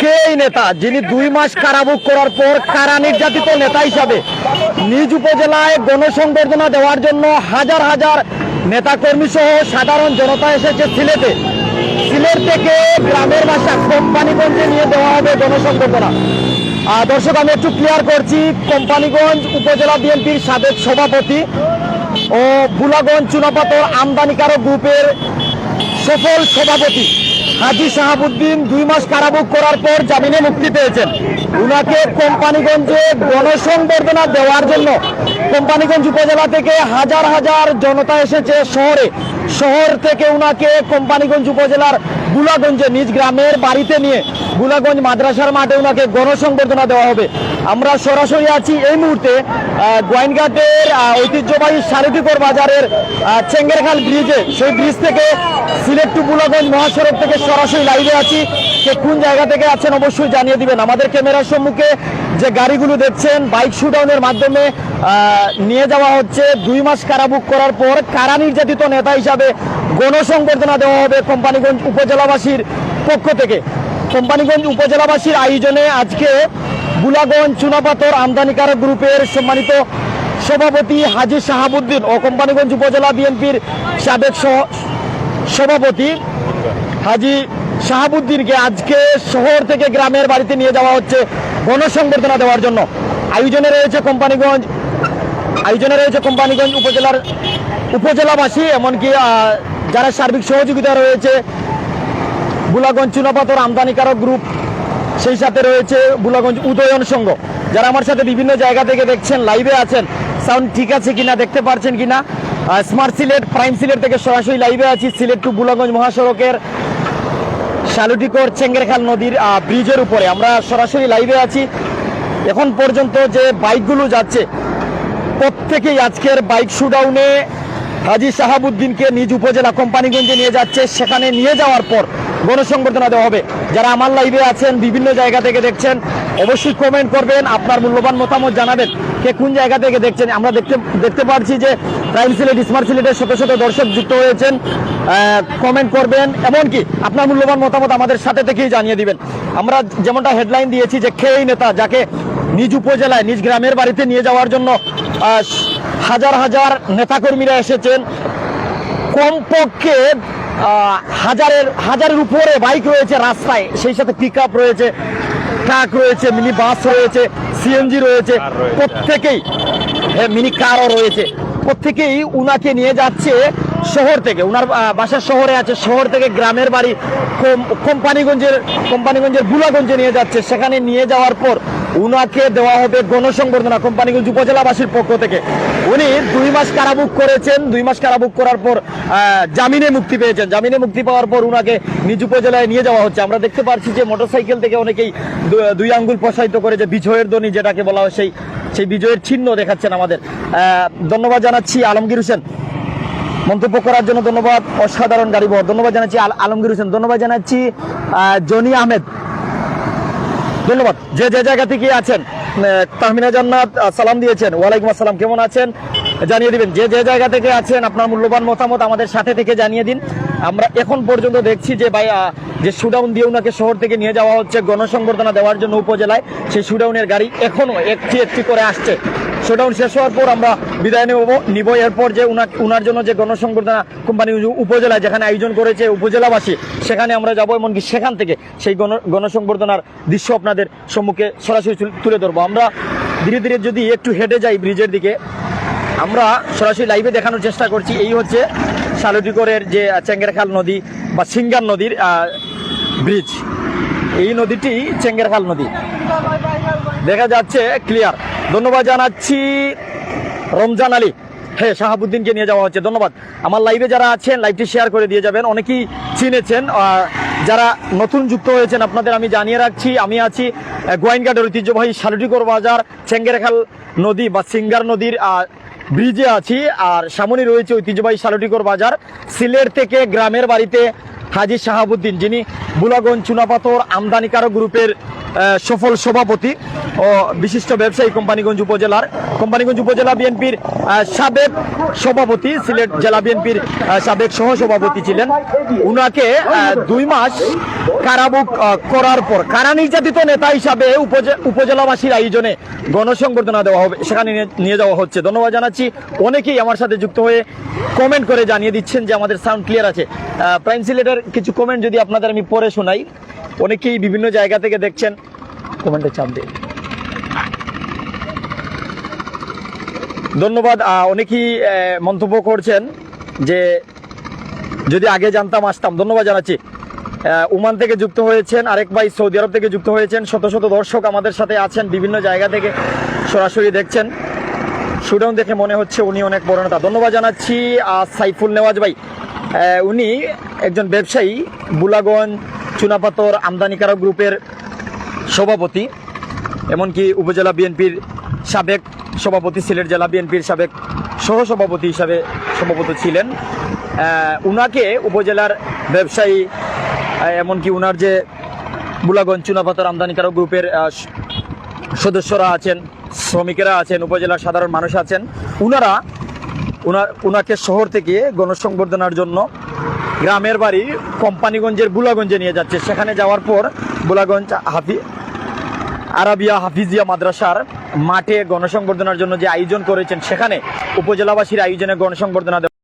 কে এই নেতা? যিনি দুই মাস কারাভোগ করার পর কারা নির্যাতিত নেতা হিসাবে? নিজ উপজেলায় গণসংবর্ধনা দেওয়ার জন্য হাজার হাজার নেতাকর্মী সহ সাধারণ জনতা এসেছে সিলেটে। সিলেট থেকে গ্রামের ভাষা কোম্পানিগঞ্জে নিয়ে দেওয়া হবে গণসংবর্ধনা। দর্শক, আমি একটু ক্লিয়ার করছি, কোম্পানিগঞ্জ উপজেলা বিএনপির সাবেক সভাপতি ও বুলাগঞ্জ চুনাপাতর আমদানিকারক গ্রুপের সফল সভাপতি। হাজি শাহাবুদ্দিন দুই মাস কারাভোগ করার পর জামিনে মুক্তি পেয়েছেন। উনাকে কোম্পানিগঞ্জে গণসংবর্ধনা দেওয়ার জন্য কোম্পানিগঞ্জ উপজেলা থেকে হাজার হাজার জনতা এসেছে শহরে। শহর থেকে উনাকে কোম্পানিগঞ্জ উপজেলার গুলাগঞ্জে নিজ গ্রামের বাড়িতে নিয়ে গুলাগঞ্জ মাদ্রাসার মাঠে উনাকে গণসংবর্ধনা দেওয়া হবে। আমরা সরাসরি আছি এই মুহূর্তে আহ, গোয়াইনঘাটের ঐতিহ্যবাহী শারদীপুর বাজারের চেঙ্গেরখাল ব্রিজে। সেই ব্রিজ থেকে সিলেট টু বুলাগঞ্জ মহাসড়ক থেকে সরাসরি লাইভে আছি। কে কোন জায়গা থেকে আছেন অবশ্যই জানিয়ে দিবেন। আমাদের ক্যামেরার সম্মুখে যে গাড়িগুলো দেখছেন বাইক শুডাউনের মাধ্যমে নিয়ে যাওয়া হচ্ছে। দুই মাস কারাবুক করার পর কারা নির্যাতিত নেতা হিসাবে গণসংবর্ধনা দেওয়া হবে কোম্পানিগঞ্জ উপজেলাবাসীর পক্ষ থেকে। কোম্পানিগঞ্জ উপজেলাবাসীর আয়োজনে আজকে বুলাগঞ্জ চুনাপাতর আমদানিকারক গ্রুপের সম্মানিত সভাপতি হাজি শাহাবুদ্দিন ও কোম্পানিগঞ্জ উপজেলা বিএনপির সাবেক সভাপতি হাজি শাহাবুদ্দিনকে আজকে শহর থেকে গ্রামের বাড়িতে নিয়ে যাওয়া হচ্ছে গণসংবর্ধনা দেওয়ার জন্য। আয়োজনে রয়েছে কোম্পানিগঞ্জ, আয়োজনে রয়েছে কোম্পানিগঞ্জ উপজেলার উপজেলাবাসী, এমনকি যারা সার্বিক সহযোগিতা রয়েছে বুলাগঞ্জ চুনাপাতর আমদানিকারক গ্রুপ সেই সাথে রয়েছে বুলাগঞ্জ উদয়ন সংঘ। যারা আমার সাথে বিভিন্ন জায়গা থেকে দেখছেন লাইভে আছেন সাউন্ড ঠিক আছে কিনা, দেখতে পারছেন কিনা স্মার্ট সিলেট প্রাইম সিলেট থেকে সরাসরি লাইভে আছি, সিলেট টু বুলাগঞ্জ মহাসড়কের শালুটিকর চেঙ্গেরখাল নদীর ব্রিজের উপরে। আমরা সরাসরি লাইভে আছি। এখন পর্যন্ত যে বাইকগুলো যাচ্ছে, প্রত্যেকেই আজকের বাইক শুডাউনে হাজি শাহাবুদ্দিনকে নিজ উপজেলা কোম্পানিগঞ্জে নিয়ে যাচ্ছে। সেখানে নিয়ে যাওয়ার পর গণসংবর্ধনা দেওয়া হবে। যারা আমার লাইভে আছেন, বিভিন্ন জায়গা থেকে দেখছেন, অবশ্যই কমেন্ট করবেন, আপনার মূল্যবান মতামত জানাবেন, কে কোন জায়গা থেকে দেখছেন। আমরা দেখতে দেখতে পাচ্ছি যে প্রাইম সিলেট স্মার্ট সিলেটের শত শত দর্শক যুক্ত হয়েছেন। কমেন্ট করবেন, এমনকি আপনার মূল্যবান মতামত আমাদের সাথে থেকেই জানিয়ে দিবেন। আমরা যেমনটা হেডলাইন দিয়েছি যে খেয়েই নেতা যাকে নিজ উপজেলায়, নিজ গ্রামের বাড়িতে নিয়ে যাওয়ার জন্য হাজার হাজার নেতাকর্মীরা এসেছেন। কমপক্ষে হাজারের হাজারের উপরে বাইক রয়েছে রাস্তায়। সেই সাথে পিক রয়েছে ট্রাক রয়েছে মিনি বাস রয়েছে। সিএনজি রয়েছে। প্রত্যেকেই হ্যাঁ মিনি কারও রয়েছে। প্রত্যেকেই উনাকে নিয়ে যাচ্ছে শহর থেকে। উনার বাসার শহরে আছে শহর থেকে গ্রামের বাড়ি কোম- কোম্পানিগঞ্জের কোম্পানিগঞ্জের বুলাগঞ্জে নিয়ে যাচ্ছে। সেখানে নিয়ে যাওয়ার পর উনাকে দেওয়া হবে গণসংবর্ধনা কোম্পানিগঞ্জ উপজেলাবাসীর পক্ষ থেকে। উনি দুই মাস কারাভোগ করেছেন, দুই মাস কারাভোগ করার পর জামিনে মুক্তি পেয়েছেন। জামিনে মুক্তি পাওয়ার পর উনাকে নিজ উপজেলায় নিয়ে যাওয়া হচ্ছে। আমরা দেখতে পাচ্ছি যে মোটরসাইকেল থেকে অনেকেই দুই আঙ্গুল প্রসারিত করে যে বিজয়ের ধ্বনি, যেটাকে বলা হয় সেই সেই বিজয়ের চিহ্ন দেখাচ্ছেন আমাদের। ধন্যবাদ জানাচ্ছি আলমগীর হোসেন। মন্তব্য করার জন্য ধন্যবাদ, অসাধারণ গাড়ি বহর। ধন্যবাদ জানাচ্ছি আল- আলমগীর হোসেন। ধন্যবাদ জানাচ্ছি জনি আহমেদ। ধন্যবাদ। যে যে জায়গা থেকে আছেন তাহমিনা জান্নাত সালাম দিয়েছেন। ওয়ালাইকুম আসসালাম, কেমন আছেন? জানিয়ে দিবেন, যে যে জায়গা থেকে আছেন, আপনার মূল্যবান মতামত আমাদের সাথে থেকে জানিয়ে দিন। আমরা এখন পর্যন্ত দেখছি যে ভাই যে সুডাউন দিয়ে ওনাকে শহর থেকে নিয়ে যাওয়া হচ্ছে গণসংবর্ধনা দেওয়ার জন্য উপজেলায়, সেই সুডাউনের গাড়ি এখনও একটি একটি করে আসছে। শোডাউন শেষ হওয়ার পর আমরা বিদায় নেব, নিব। এরপর যে উনা- উনার জন্য যে গণসংবর্ধনা কোম্পানি উপজেলায় যেখানে আয়োজন করেছে উপজেলাবাসী, সেখানে আমরা যাব এমনকি সেখান থেকে সেই গণ, গণসংবর্ধনার দৃশ্য আপনাদের সম্মুখে সরাসরি তুল- তুলে ধরবো। আমরা ধীরে ধীরে যদি একটু হেঁটে যাই ব্রিজের দিকে, আমরা সরাসরি লাইভে দেখানোর চেষ্টা করছি। এই হচ্ছে শালটিকরের যে চেঙ্গেরখাল নদী বা সিঙ্গার নদীর ব্রিজ এই নদীটি চেঙ্গেরখাল নদী। দেখা যাচ্ছে ক্লিয়ার ধন্যবাদ জানাচ্ছি রমজান আলী। হ্যাঁ শাহাবুদ্দিনকে নিয়ে যাওয়া হচ্ছে। ধন্যবাদ। আমার লাইভে যারা আছেন লাইভটি শেয়ার করে দিয়ে যাবেন। অনেকেই চিনেছেন যারা নতুন যুক্ত হয়েছেন, আপনাদের আমি জানিয়ে রাখছি, আমি আছি গোয়াইনঘাটের ঐতিহ্যবাহী শালটিকর বাজার চেঙ্গেরখাল নদী বা সিঙ্গার নদীর ব্রিজে আছি, আর সামনে রয়েছে ঐতিহ্যবাহী শালটিকর বাজার। সিলেট থেকে গ্রামের বাড়িতে হাজি শাহাবুদ্দিন, যিনি বুলাগঞ্জ চুনাপাথর আমদানিকারক গ্রুপের সফল সভাপতি ও বিশিষ্ট ব্যবসায়ী কোম্পানিগঞ্জ উপজেলার। কোম্পানিগঞ্জ উপজেলা বিএনপির সাবেক সভাপতি, সিলেট জেলা বিএনপির সাবেক সহ সভাপতি ছিলেন। উনাকে দুই মাস কারাবুক করার পর কারা নির্যাতিত নেতা হিসাবে উপজে- উপজেলাবাসীর আয়োজনে গণসংবর্ধনা দেওয়া হবে, সেখানে নিয়ে- যাওয়া হচ্ছে। ধন্যবাদ জানাচ্ছি। অনেকেই আমার সাথে যুক্ত হয়ে কমেন্ট করে জানিয়ে দিচ্ছেন যে আমাদের সাউন্ড ক্লিয়ার আছে। প্রাইম সিলেটের কিছু কমেন্ট যদি আপনাদের আমি পরে শোনাই। অনেকেই বিভিন্ন জায়গা থেকে দেখছেন। কমেন্টে চাপ দিন। ধন্যবাদ। অনেকেই মন্তব্য করছেন যে যদি আগে জানতাম আসতাম। ধন্যবাদ জানাচ্ছি। ওমান থেকে যুক্ত হয়েছেন আরেক ভাই সৌদি আরব থেকে যুক্ত হয়েছেন। শত শত দর্শক আমাদের সাথে আছেন বিভিন্ন জায়গা থেকে সরাসরি দেখছেন। শুডাউন দেখে মনে হচ্ছে উনি অনেক বড় নেতা। ধন্যবাদ জানাচ্ছি আহ, সাইফুল নেওয়াজ ভাই। উনি একজন ব্যবসায়ী বুলাগঞ্জ চুনাপাতর আমদানিকারক গ্রুপের সভাপতি, এমনকি উপজেলা বিএনপির সাবেক সভাপতি, সিলেট জেলা বিএনপির সাবেক সহসভাপতি হিসাবে সভাপতি ছিলেন। উনাকে উপজেলার ব্যবসায়ী এমনকি উনার যে বুলাগঞ্জ চুনাপাতর আমদানিকারক গ্রুপের সদস্যরা আছেন, শ্রমিকেরা আছেন, উপজেলার সাধারণ মানুষ আছেন, উনারা, উনার, উনাকে শহর থেকে গণসংবর্ধনার জন্য গ্রামের বাড়ি কোম্পানিগঞ্জের বুলাগঞ্জে নিয়ে যাচ্ছে। সেখানে যাওয়ার পর বুলাগঞ্জ হাফি, আরাবিয়া হাফিজিয়া মাদ্রাসার মাঠে গণসংবর্ধনার জন্য যে আয়োজন করেছেন, সেখানে উপজেলাবাসীর আয়োজনে গণসংবর্ধনা